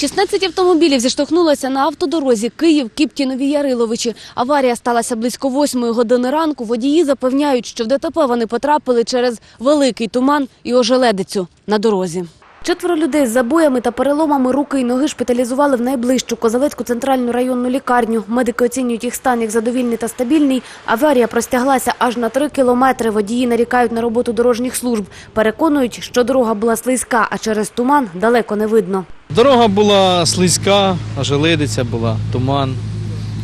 16 автомобілів зіштовхнулося на автодорозі Київ, Кіптінові, Яриловичі. Аварія сталася близько 8 години ранку. Водії запевняють, що в ДТП вони потрапили через великий туман і ожеледицю на дорозі. Четверо людей з забоями та переломами руки і ноги шпиталізували в найближчу Козавецьку центральну районну лікарню. Медики оцінюють їх стан як задовільний та стабільний. Аварія простяглася аж на три кілометри. Водії нарікають на роботу дорожніх служб. Переконують, що дорога була слизька, а через туман далеко не видно. Дорога була слизька, ожеледиця була, туман.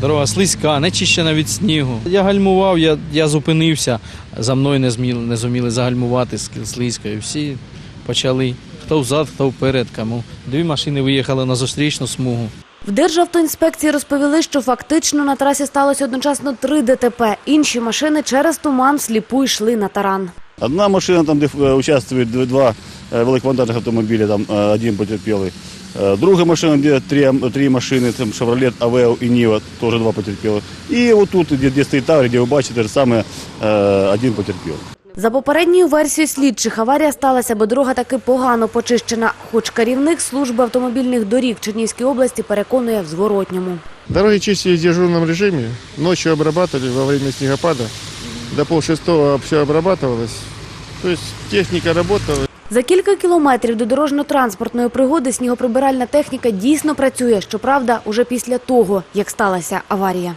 Дорога слизька, не чищена від снігу. Я гальмував, я, я зупинився, за мною не зміли, не зуміли загальмувати слизько. І всі почали. Хто взад, хто вперед, кому. Дві машини виїхали на зустрічну смугу. В Державтоінспекції розповіли, що фактично на трасі сталося одночасно три ДТП. Інші машини через туман сліпу йшли на таран. Одна машина, там, де е, участвують два е, великовантажних автомобілі, там е, один потерпілий. Е, Друга машина, де три, три машини, там Chevrolet, Aveo і Niva, теж два потерпілих. І отут, де, де стоїть Таврі, де ви бачите, те ж саме е, один потерпілий. За попередньою версією слідчих, аварія сталася, бо дорога таки погано почищена. Хоч керівник служби автомобільних доріг Чернівській області переконує в зворотньому. Дороги чистили в дежурном режиме, ночью обрабатывали во время снегопада. До полшестого все обрабатывалось. То есть техника работала. За кілька кілометрів до дорожньо-транспортної пригоди снігоприбиральна техніка дійсно працює, щоправда, уже після того, як сталася аварія.